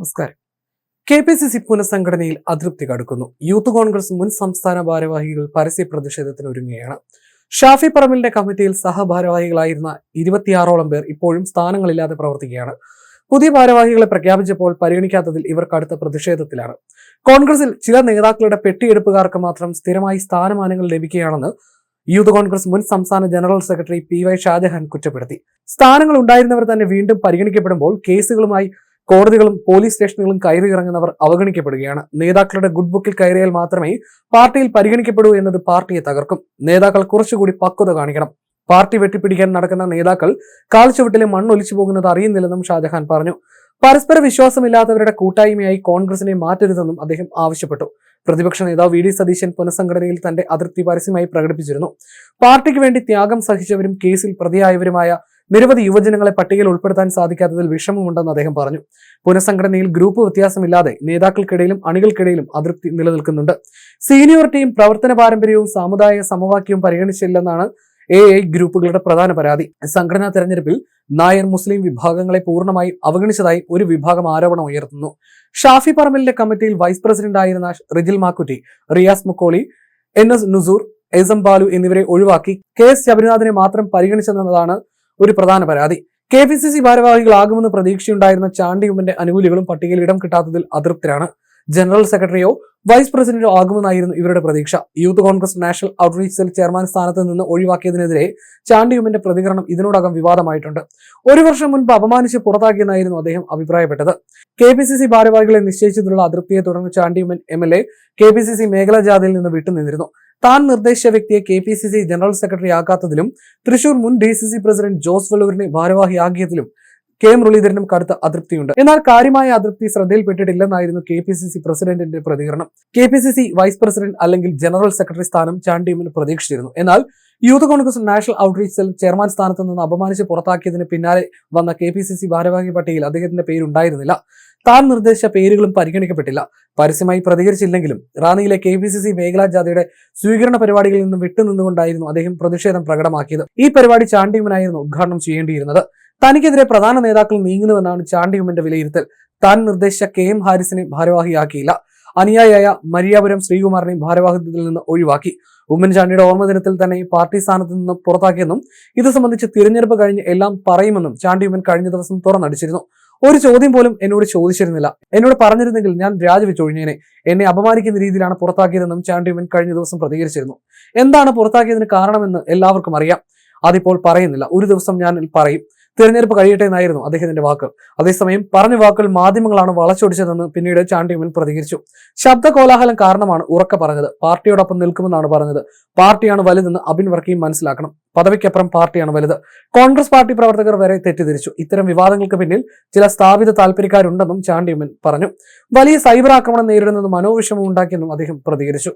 നമസ്കാരം. K P C C പുനഃസംഘടനയിൽ അതൃപ്തി കടുക്കുന്നു. യൂത്ത് കോൺഗ്രസ് മുൻ സംസ്ഥാന ഭാരവാഹികൾ പരസ്യ പ്രതിഷേധത്തിന് ഒരുങ്ങുകയാണ്. ഷാഫി പറമ്പിലിന്റെ കമ്മിറ്റിയിൽ സഹഭാരവാഹികളായിരുന്ന ഇരുപത്തിയാറോളം പേർ ഇപ്പോഴും സ്ഥാനങ്ങളില്ലാതെ പ്രവർത്തിക്കുകയാണ്. പുതിയ ഭാരവാഹികളെ പ്രഖ്യാപിച്ചപ്പോൾ പരിഗണിക്കാത്തതിൽ ഇവർ കടുത്ത പ്രതിഷേധത്തിലാണ്. കോൺഗ്രസിൽ ചില നേതാക്കളുടെ പെട്ടിയെടുപ്പുകാർക്ക് മാത്രം സ്ഥിരമായി സ്ഥാനമാനങ്ങൾ ലഭിക്കുകയാണെന്ന് യൂത്ത് കോൺഗ്രസ് മുൻ സംസ്ഥാന general secretary P Y Shajahan കുറ്റപ്പെടുത്തി. സ്ഥാനങ്ങൾ ഉണ്ടായിരുന്നവർ തന്നെ വീണ്ടും പരിഗണിക്കപ്പെടുമ്പോൾ കേസുകളുമായി കോടതികളും പോലീസ് സ്റ്റേഷനുകളും കയറി ഇറങ്ങുന്നവർ അവഗണിക്കപ്പെടുകയാണ്. നേതാക്കളുടെ ഗുഡ് ബുക്കിൽ കയറിയാൽ മാത്രമേ പാർട്ടിയിൽ പരിഗണിക്കപ്പെടൂ എന്നത് പാർട്ടിയെ തകർക്കും. നേതാക്കൾ കുറച്ചുകൂടി പക്വത കാണിക്കണം. പാർട്ടി വെട്ടിപ്പിടിക്കാൻ നടക്കുന്ന നേതാക്കൾ കാൽച്ചുവട്ടിലെ മണ്ണൊലിച്ചു പോകുന്നത് അറിയുന്നില്ലെന്നും ഷാജഹാൻ പറഞ്ഞു. പരസ്പര വിശ്വാസമില്ലാത്തവരുടെ കൂട്ടായ്മയായി കോൺഗ്രസിനെ മാറ്റരുതെന്നും അദ്ദേഹം ആവശ്യപ്പെട്ടു. പ്രതിപക്ഷ നേതാവ് വി ഡി സതീശൻ പുനഃസംഘടനയിൽ തന്റെ അതൃപ്തി പരസ്യമായി പ്രകടിപ്പിച്ചിരുന്നു. പാർട്ടിക്ക് വേണ്ടി ത്യാഗം സഹിച്ചവരും കേസിൽ പ്രതിയായവരുമായ നിരവധി യുവജനങ്ങളെ പട്ടികയിൽ ഉൾപ്പെടുത്താൻ സാധിക്കാത്തതിൽ വിഷമമുണ്ടെന്ന് അദ്ദേഹം പറഞ്ഞു. പുനഃസംഘടനയിൽ ഗ്രൂപ്പ് വ്യത്യാസമില്ലാതെ നേതാക്കൾക്കിടയിലും അണികൾക്കിടയിലും അതൃപ്തി നിലനിൽക്കുന്നുണ്ട്. സീനിയോറിറ്റിയും പ്രവർത്തന പാരമ്പര്യവും സാമുദായിക സമവാക്യവും പരിഗണിച്ചില്ലെന്നാണ് എ ഐ ഗ്രൂപ്പുകളുടെ പ്രധാന പരാതി. സംഘടനാ തെരഞ്ഞെടുപ്പിൽ നായർ മുസ്ലിം വിഭാഗങ്ങളെ പൂർണമായും അവഗണിച്ചതായി ഒരു വിഭാഗം ആരോപണം ഉയർത്തുന്നു. ഷാഫി പറമ്പലിന്റെ കമ്മിറ്റിയിൽ വൈസ് പ്രസിഡന്റ് ആയിരുന്ന Rijil Makkutty Riyas Mukkoli N S Nusoor S Balu എന്നിവരെ ഒഴിവാക്കി കെ എസ് ശബരിനാഥിനെ മാത്രം പരിഗണിച്ചെന്നതാണ് ഒരു പ്രധാന പരാതി. കെ പി സി സി ഭാരവാഹികളാകുമെന്ന് പ്രതീക്ഷയുണ്ടായിരുന്ന ചാണ്ടിയുമ്മന്റെ അനുകൂലികളും പട്ടികയിൽ ഇടം കിട്ടാത്തതിൽ അതൃപ്തരാണ്. ജനറൽ സെക്രട്ടറിയോ വൈസ് പ്രസിഡന്റോ ആകുമെന്നായിരുന്നു ഇവരുടെ പ്രതീക്ഷ. Youth congress national outreach cell chairman സ്ഥാനത്ത് നിന്ന് ഒഴിവാക്കിയതിനെതിരെ ചാണ്ടിയുമ്മന്റെ പ്രതികരണം ഇതിനോടകം വിവാദമായിട്ടുണ്ട്. ഒരു വർഷം മുൻപ് അപമാനിച്ച് പുറത്താക്കിയെന്നായിരുന്നു അദ്ദേഹം അഭിപ്രായപ്പെട്ടത്. കെ പി സി സി ഭാരവാഹികളെ നിശ്ചയിച്ചതിലുള്ള അതൃപ്തിയെ തുടർന്ന് Chandy Oommen M L A K P C C മേഖലാ ജാഥയിൽ നിന്ന് വിട്ടുനിന്നിരുന്നു. താൻ നിർദ്ദേശിച്ച വ്യക്തിയെ K P C C general secretary ആക്കാത്തതിലും Thrissur മുൻ D C C president Jose വെള്ളൂരിനെ ഭാരവാഹിയാക്കിയതിലും കെ മുരളീധരനും കടുത്ത അതൃപ്തിയുണ്ട്. എന്നാൽ കാര്യമായ അതൃപ്തി ശ്രദ്ധയിൽപ്പെട്ടിട്ടില്ലെന്നായിരുന്നു കെ പി സി സി പ്രസിഡന്റിന്റെ പ്രതികരണം. K P C C vice president അല്ലെങ്കിൽ ജനറൽ സെക്രട്ടറി സ്ഥാനം ചാണ്ടിയുമിന് പ്രതീക്ഷിച്ചിരുന്നു. എന്നാൽ youth congress national outreach cell chairman സ്ഥാനത്ത് നിന്ന് അപമാനിച്ച് പുറത്താക്കിയതിന് പിന്നാലെ വന്ന കെ പി സി സി ഭാരവാഹി പട്ടികയിൽ അദ്ദേഹത്തിന്റെ പേരുണ്ടായിരുന്നില്ല. താൻ നിർദ്ദേശിച്ച പേരുകളും പരിഗണിക്കപ്പെട്ടില്ല. പരസ്യമായി പ്രതികരിച്ചില്ലെങ്കിലും റാന്നിയിലെ കെ പി സി സി മേഖലാ ജാഥയുടെ സ്വീകരണ പരിപാടികളിൽ നിന്നും വിട്ടുനിന്നുകൊണ്ടായിരുന്നു അദ്ദേഹം പ്രതിഷേധം പ്രകടമാക്കിയത്. ഈ പരിപാടി ചാണ്ടിയുമനായിരുന്നു ഉദ്ഘാടനം ചെയ്യേണ്ടിയിരുന്നത്. തനിക്കെതിരെ പ്രധാന നേതാക്കൾ നീങ്ങുന്നുവെന്നാണ് ചാണ്ടിയുമന്റെ വിലയിരുത്തൽ. താൻ നിർദ്ദേശിച്ച കെ എം ഹാരിസിനെ ഭാരവാഹിയാക്കിയില്ല. അനുയായിയായ മരിയാപുരം ശ്രീകുമാറിനെ ഭാരവാഹിത്വത്തിൽ നിന്ന് ഒഴിവാക്കി. ഉമ്മൻചാണ്ടിയുടെ ഓർമ്മ ദിനത്തിൽ തന്നെ പാർട്ടി സ്ഥാനത്ത് നിന്ന് പുറത്താക്കിയെന്നും ഇത് സംബന്ധിച്ച് തിരഞ്ഞെടുപ്പ് കഴിഞ്ഞ് എല്ലാം പറയുമെന്നും ചാണ്ടിയുമൻ കഴിഞ്ഞ ദിവസം തുറന്നടിച്ചിരുന്നു. ഒരു ചോദ്യം പോലും എന്നോട് ചോദിച്ചിരുന്നില്ല. എന്നോട് പറഞ്ഞിരുന്നെങ്കിൽ ഞാൻ രാജിവെച്ചൊഴിഞ്ഞേനെ എന്നെ അപമാനിക്കുന്ന രീതിയിലാണ് പുറത്താക്കിയതെന്നും ചാണ്ടിമൻ കഴിഞ്ഞ ദിവസം പ്രതികരിച്ചിരുന്നു. എന്താണ് പുറത്താക്കിയതിന് കാരണമെന്ന് എല്ലാവർക്കും അറിയാം. അതിപ്പോൾ പറയുന്നില്ല. ഒരു ദിവസം ഞാൻ പറയും. തിരഞ്ഞെടുപ്പ് കഴിയട്ടെ എന്നായിരുന്നു അദ്ദേഹത്തിന്റെ വാക്കുകൾ അതേസമയം പറഞ്ഞ വാക്കുകൾ മാധ്യമങ്ങളാണ് വളച്ചൊടിച്ചതെന്ന് പിന്നീട് ചാണ്ടിയുമ്മൻ പ്രതികരിച്ചു. ശബ്ദ കോലാഹലം കാരണമാണ് ഉറക്ക പറഞ്ഞത്. പാർട്ടിയോടൊപ്പം നിൽക്കുമെന്നാണ് പറഞ്ഞത്. പാർട്ടിയാണ് വലുതെന്ന് അബിൻ വർക്കിയും മനസ്സിലാക്കണം. പദവിക്കപ്പുറം പാർട്ടിയാണ് വലുത്. കോൺഗ്രസ് പാർട്ടി പ്രവർത്തകർ വരെ തെറ്റിദ്ധരിച്ചു. ഇത്തരം വിവാദങ്ങൾക്ക് പിന്നിൽ ചില സ്ഥാപിത താല്പര്യക്കാരുണ്ടെന്നും ചാണ്ടിയമ്മൻ പറഞ്ഞു. വലിയ സൈബർ ആക്രമണം നേരിടുന്നത് മനോവിഷമം ഉണ്ടാക്കിയെന്നും അദ്ദേഹം പ്രതികരിച്ചു.